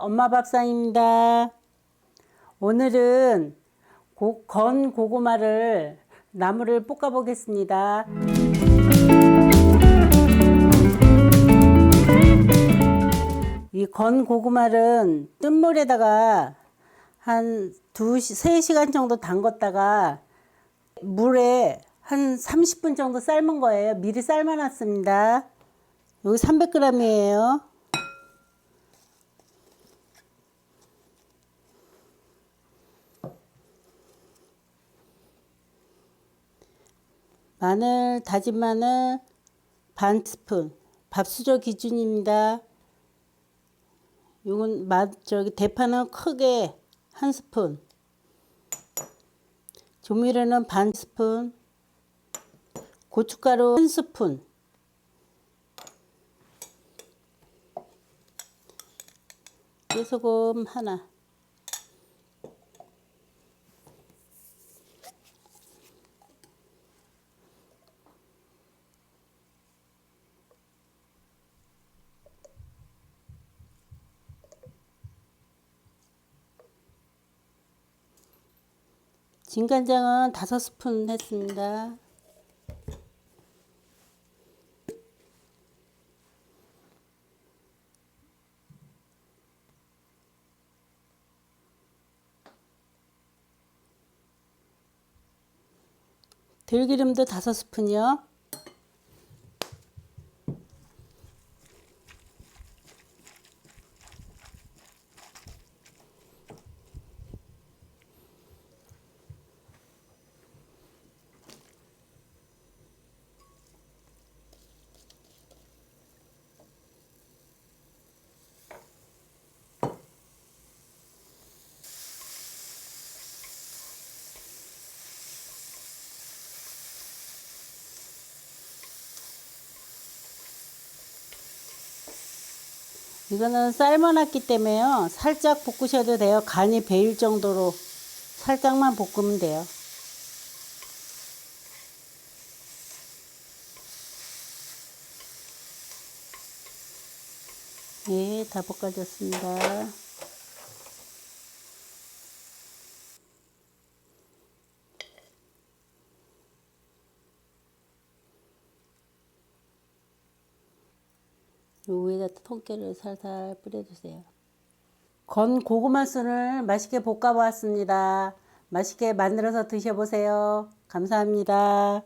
엄마 밥상입니다. 오늘은 고, 건 고구마를 나무를 볶아 보겠습니다. 이 건 고구마는 뜬 물에다가 한 2시, 3시간 정도 담갔다가 물에 한 30분 정도 삶은 거예요. 미리 삶아 놨습니다. 여기 300g이에요. 마늘, 다진 마늘 반 스푼. 밥수저 기준입니다. 요건 맛 저기 대파는 크게 한 스푼. 조미료는 반 스푼. 고춧가루 한 스푼. 깨소금 하나. 진간장은 다섯 스푼 했습니다. 들기름도 다섯 스푼이요. 이거는 삶아놨기 때문에요. 살짝 볶으셔도 돼요. 간이 배일 정도로 살짝만 볶으면 돼요. 예, 다 볶아졌습니다. 요 위에다 통깨를 살살 뿌려주세요. 건 고구마 순을 맛있게 볶아 보았습니다. 맛있게 만들어서 드셔보세요. 감사합니다.